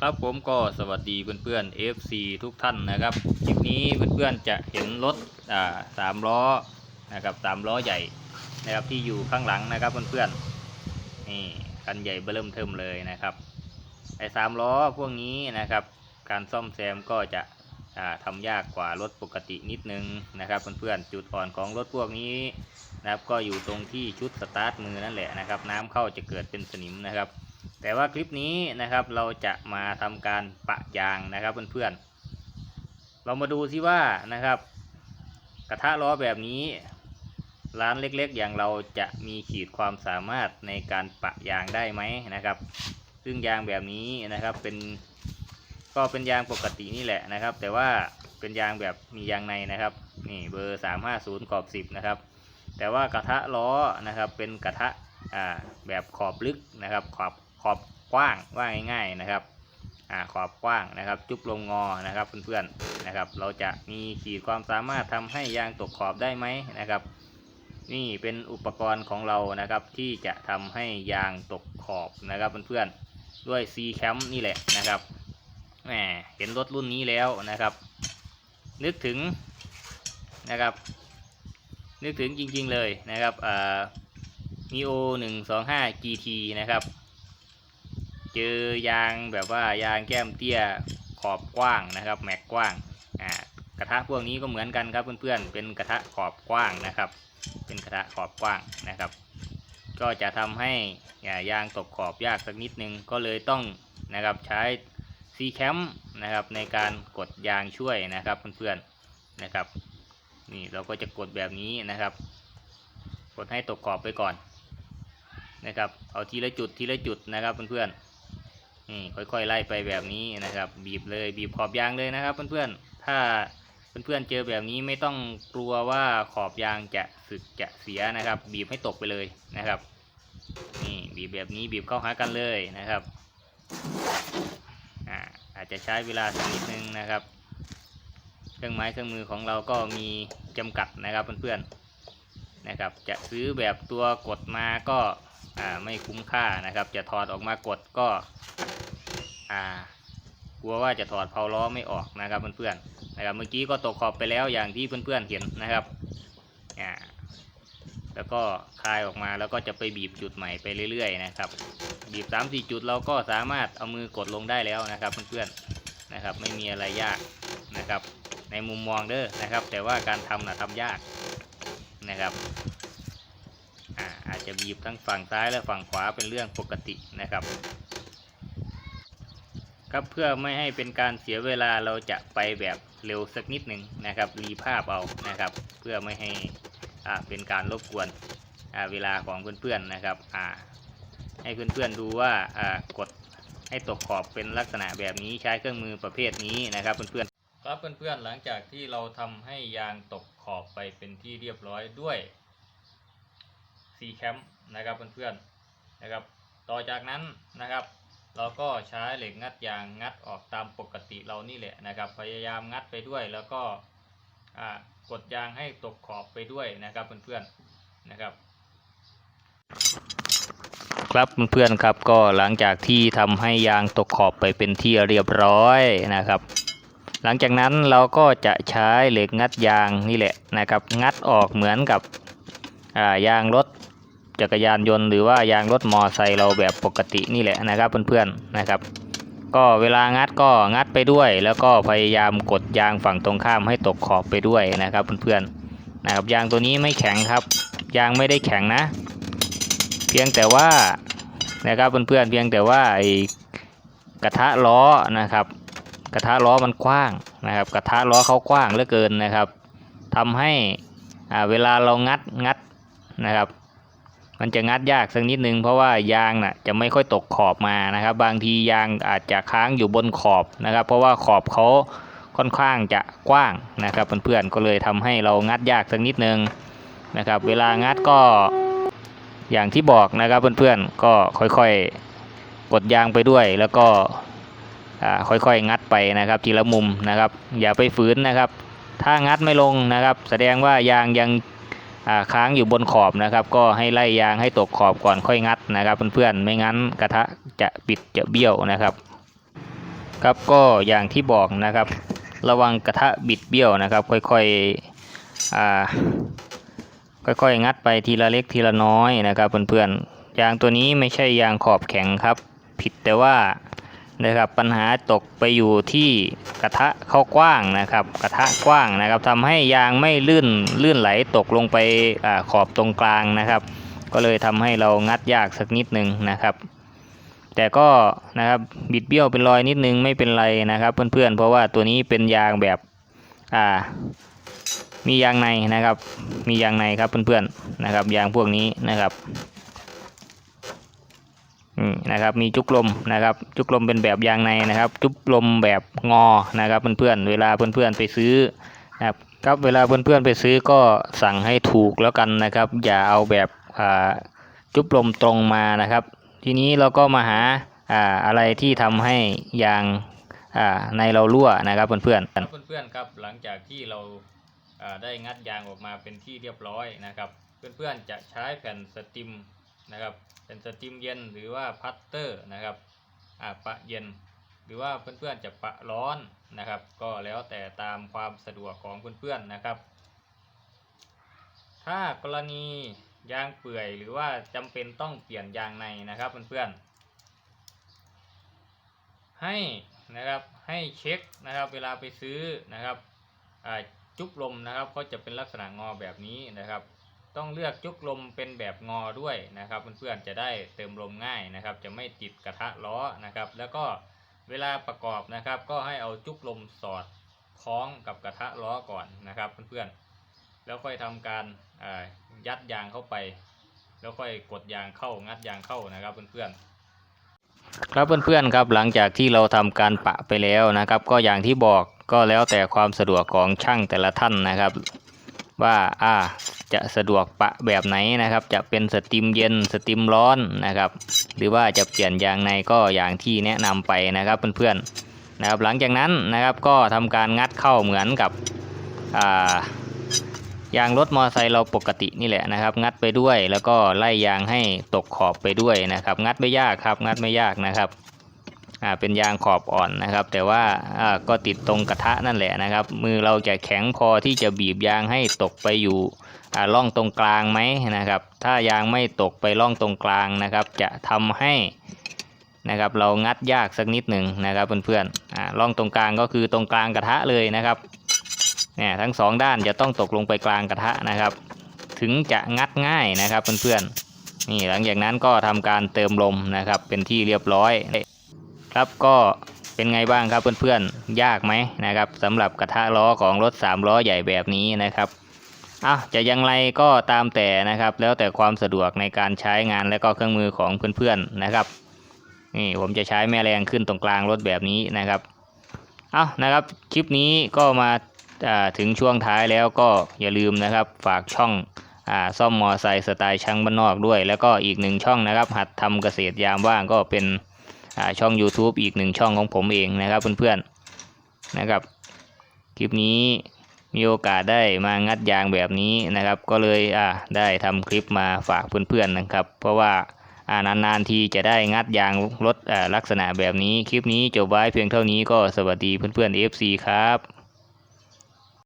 ครับผมก็สวัสดีเพื่อนๆ FC ทุกท่านนะครับ คลิปนี้เพื่อนๆจะเห็นรถอ่าสามล้อนะครับสามล้อใหญ่นะครับที่อยู่ข้างหลังนะครับเพื่อนๆนี่คันใหญ่เบิ่มเทิมเลยนะครับไอ้สามล้อพวกนี้นะครับ การซ่อมแซมก็จะอ่าทำยากกว่ารถปกตินิดนึงนะครับเพื่อนๆจุดอ่อนของรถพวกนี้นะครับก็อยู่ตรงที่ชุดสตาร์ทมือนั่นแหละนะครับ น้ำเข้าจะเกิดเป็นสนิมนะครับ แต่ว่าคลิปนี้นะครับเราจะมาทำการปะยางนะครับเพื่อนๆ เรามาดูซิว่านะครับ กระทะล้อแบบนี้ ร้านเล็กๆ อย่างเราจะมีขีดความสามารถในการปะยางได้ไหมนะครับ ซึ่งยางแบบนี้นะครับเป็นก็เป็นยางปกตินี่แหละนะครับ แต่ว่าเป็นยางแบบมียางในนะครับนี่เบอร์ 350ขอบ10นะครับแต่ว่ากระทะล้อนะครับเป็นกระทะแบบขอบลึกนะครับขอบ ขอบกว้างว่าง่ายๆนะครับอ่าขอบกว้างนะครับ จุบลงงอนะครับเพื่อนๆนะครับ เราจะมีขีดความสามารถทำให้ยางตกขอบได้ไหมนะครับ นี่เป็นอุปกรณ์ของเรานะครับ ที่จะทำให้ยางตกขอบนะครับเพื่อนๆด้วย C Cam นี่แหละนะครับแหมเห็นรถรุ่นนี้แล้วนะครับ นึกถึงนะครับ นึกถึงจริงๆเลยนะครับอ่า m i o 125 GT นะครับ เจอยางแบบว่ายางแก้มเตี้ยขอบกว้างนะครับ แม็กกว้างอ่ากระทะพวกนี้ก็เหมือนกันครับเพื่อนๆเป็นกระทะขอบกว้างนะครับ เป็นกระทะขอบกว้างนะครับ ก็จะทำให้ยางตกขอบยากสักนิดนึงก็เลยต้องนะครับใช้ C cam นะครับในการกดยางช่วยนะครับเพื่อนๆนะครับนี่เราก็จะกดแบบนี้นะครับ กดให้ตกขอบไปก่อนนะครับ เอาทีละจุดทีละจุดนะครับเพื่อนๆ นี่ค่อยๆไล่ไปแบบนี้นะครับ บีบเลยบีบขอบยางเลยนะครับเพื่อนๆ ถ้าเพื่อนๆเจอแบบนี้ไม่ต้องกลัวว่าขอบยางจะสึกจะเสียนะครับ บีบให้ตกไปเลยนะครับ นี่บีบแบบนี้บีบเข้าหากันเลยนะครับอาอาจจะใช้เวลาสักนิดนึงนะครับ เครื่องไม้เครื่องมือของเราก็มีจำกัดนะครับเพื่อนๆนะครับ จะซื้อแบบตัวกดมาก็ อ่าไม่คุ้มค่านะครับ จะถอดออกมากดก็ อ่ากลัวว่าจะถอดเพาล้อไม่ออกนะครับเพื่อนๆนะครับเมื่อกี้ก็ตกขอบไปแล้วอย่างที่เพื่อนๆเห็นนะครับอ่าแล้วก็คลายออกมาแล้วก็จะไปบีบจุดใหม่ไปเรื่อยๆนะครับ บีบ 3 4 จุดเราก็สามารถเอามือกดลงได้แล้วนะครับเพื่อนๆนะครับไม่มีอะไรยากนะครับ ในมุมมองเด้อนะครับ แต่ว่าการทำนะทำยากนะครับ จะบีบทั้งฝั่งซ้ายและฝั่งขวาเป็นเรื่องปกตินะครับ ครับเพื่อไม่ให้เป็นการเสียเวลาเราจะไปแบบเร็วสักนิดหนึ่งนะครับ รีภาพเอานะครับ เพื่อไม่ให้อ่าเป็นการรบกวนอ่าเวลาของเพื่อนๆนะครับอ่าให้เพื่อนๆดูว่าอ่ากดให้ตกขอบเป็นลักษณะแบบนี้ใช้เครื่องมือประเภทนี้นะครับเพื่อนๆครับเพื่อนๆหลังจากที่เราทำให้ยางตกขอบไปเป็นที่เรียบร้อยด้วย C cam นะครับเพื่อนๆนะครับ ต่อจากนั้นนะครับ เราก็ใช้เหล็กงัดยางงัดออกตามปกติเรานี่แหละนะครับ พยายามงัดไปด้วยแล้วก็กดยางให้ตกขอบไปด้วยนะครับเพื่อนๆนะครับ ครับเพื่อนๆครับก็หลังจากที่ทำให้ยางตกขอบไปเป็นที่เรียบร้อยนะครับหลังจากนั้นเราก็จะใช้เหล็กงัดยางนี่แหละนะครับ งัดออกเหมือนกับยางรถ จักรยานยนต์หรือว่ายางรถมอไซค์เราแบบปกตินี่แหละนะครับเพื่อนๆนะครับ ก็เวลางัดก็งัดไปด้วย แล้วก็พยายามกดยางฝั่งตรงข้ามให้ตกขอบไปด้วยนะครับเพื่อนๆนะครับยางตัวนี้ไม่แข็งครับ ยางไม่ได้แข็งนะ เพียงแต่ว่านะครับเพื่อนๆเพียงแต่ว่าไอ้กระทะล้อนะครับกระทะล้อมันกว้างนะครับ กระทะล้อเขากว้างเหลือเกินนะครับทำให้อ่าเวลาเรางัดงัดนะครับ มันจะงัดยากสักนิดนึงเพราะว่ายางน่ะจะไม่ค่อยตกขอบมานะครับ บางทียางอาจจะค้างอยู่บนขอบนะครับ เพราะว่าขอบเขาค่อนข้างจะกว้างนะครับเพื่อนๆก็เลยทำให้เรางัดยากสักนิดนึงนะครับ เวลางัดก็อย่างที่บอกนะครับเพื่อนๆก็ค่อยๆกดยางไปด้วยแล้วก็ค่อยๆงัดไปนะครับ ทีละมุมนะครับ อย่าไปฝืนนะครับ ถ้างัดไม่ลงนะครับ แสดงว่ายางยัง ค้างอยู่บนขอบนะครับ ก็ให้ไล่ยางให้ตกขอบก่อนค่อยงัดนะครับเพื่อนๆไม่งั้นกระทะจะปิดจะเบี้ยวนะครับ ครับก็อย่างที่บอกนะครับ ระวังกระทะบิดเบี้ยวนะครับ ค่อยๆค่อยๆงัดไปทีละเล็กทีละน้อยนะครับเพื่อนๆยางตัวนี้ไม่ใช่ยางขอบแข็งครับ ผิดแต่ว่า นะครับปัญหาตกไปอยู่ที่กระทะเข้ากว้างนะครับ กระทะกว้างนะครับทำให้ยางไม่ลื่นลื่นไหลตกลงไปอขอบตรงกลางนะครับ ก็เลยทำให้เรางัดยากสักนิดหนึ่งนะครับ แต่ก็นะครับบิดเบี้ยวเป็นรอยนิดนึงไม่เป็นไรนะครับ เพื่อนๆเพราะว่าตัวนี้เป็นยางแบบอ่ามียางในนะครับ มียางในครับเพื่อนๆนะครับ ยางพวกนี้นะครับ นะครับมีจุกลมนะครับจุกลมเป็นแบบยางในนะครับ จุกลมแบบงอนะครับเพื่อนๆเวลาเพื่อนๆไปซื้อนะครับครับเวลาเพื่อนๆไปซื้อก็สั่งให้ถูกแล้วกันนะครับ อย่าเอาแบบอ่าจุบลมตรงมานะครับ ทีนี้เราก็มาหาอ่าอะไรที่ทำให้ยางอ่าในเรารั่วนะครับเพื่อนๆเพื่อนๆครับหลังจากที่เราอ่าได้งัดยางออกมาเป็นที่เรียบร้อยนะครับ เพื่อนๆจะใช้แผ่นสติม นะครับ เป็นสติมเย็นหรือว่าพัตเตอร์นะครับอ่าปะเย็น หรือว่าเพื่อนๆจะปะร้อนนะครับ ก็แล้วแต่ตามความสะดวกของเพื่อนๆนะครับ ถ้ากรณียางเปื่อยหรือว่าจำเป็นต้องเปลี่ยนยางในนะครับเพื่อนๆให้นะครับให้เช็คนะครับเวลาไปซื้อนะครับจุกลมนะครับก็จะเป็นลักษณะงอแบบนี้นะครับ ต้องเลือกจุกลมเป็นแบบงอด้วยนะครับเพื่อนๆจะได้เติมลมง่ายนะครับ จะไม่ติดกระทะล้อนะครับ แล้วก็เวลาประกอบนะครับ ก็ให้เอาจุกลมสอดคล้องกับกระทะล้อก่อนนะครับเพื่อนๆแล้วค่อยทำการยัดยางเข้าไป แล้วค่อยกดยางเข้างัดยางเข้านะครับเพื่อนๆครับเพื่อนๆครับหลังจากที่เราทำการปะไปแล้วนะครับ ก็อย่างที่บอกก็แล้วแต่ความสะดวกของช่างแต่ละท่านนะครับ ว่าอ่า จะสะดวกปะแบบไหนนะครับ จะเป็นสตรีมเย็นสตรีมร้อนนะครับ หรือว่าจะเปลี่ยนยางในก็อย่างที่แนะนำไปนะครับเพื่อนๆนะครับ หลังจากนั้นนะครับก็ทำการงัดเข้าเหมือนกับยางรถมอเตอร์ไซค์เราปกตินี่แหละนะครับ งัดไปด้วยแล้วก็ไล่ยางให้ตกขอบไปด้วยนะครับ งัดไม่ยากครับ งัดไม่ยากนะครับเป็นยางขอบอ่อนนะครับ แต่ว่าก็ติดตรงกระทะนั่นแหละนะครับ มือเราจะแข็งพอที่จะบีบยางให้ตกไปอยู่ ร่องตรงกลางไหมนะครับ ถ้ายางไม่ตกไปร่องตรงกลางนะครับ จะทำให้นะครับเรางัดยากสักนิดหนึ่งนะครับเพื่อนๆอ่าร่องตรงกลางก็คือตรงกลางกระทะเลยนะครับเนี่ยทั้งสองด้านจะต้องตกลงไปกลางกระทะนะครับ ถึงจะงัดง่ายนะครับเพื่อนๆนี่หลังจากนั้นก็ทำการเติมลมนะครับ เป็นที่เรียบร้อยครับก็เป็นไงบ้างครับเพื่อนๆยากไหมนะครับสำหรับกระทะล้อของรถ3ล้อใหญ่แบบนี้นะครับ อะจะอยังไรก็ตามแต่นะครับ แล้วแต่ความสะดวกในการใช้งานและก็เครื่องมือของเพื่อนๆนะครับนี่ผมจะใช้แม่แรงขึ้นตรงกลางรถแบบนี้นะครับเอานะครับ คลิปนี้ก็มาอ่าถึงช่วงท้ายแล้วก็อย่าลืมนะครับ ฝากช่องอ่าซ่อมมอไซค์สไตล์ช่างบ้านนอกด้วย แล้วก็อีกหนึ่งช่องนะครับ หัดทำเกษตรยามว่างก็เป็นอ่าช่อง YouTube อีกหนึ่งช่องของผมเองนะครับเพื่อนๆนะครับ คลิปนี้ มีโอกาสได้มางัดยางแบบนี้นะครับ ก็เลยอ่าได้ทำคลิปมาฝากเพื่อนๆนะครับ เพราะว่าอ่านานๆทีจะได้งัดยางรถอ่าลักษณะแบบนี้ คลิปนี้จบไว้เพียงเท่านี้ก็สวัสดีเพื่อนๆ FC ครับ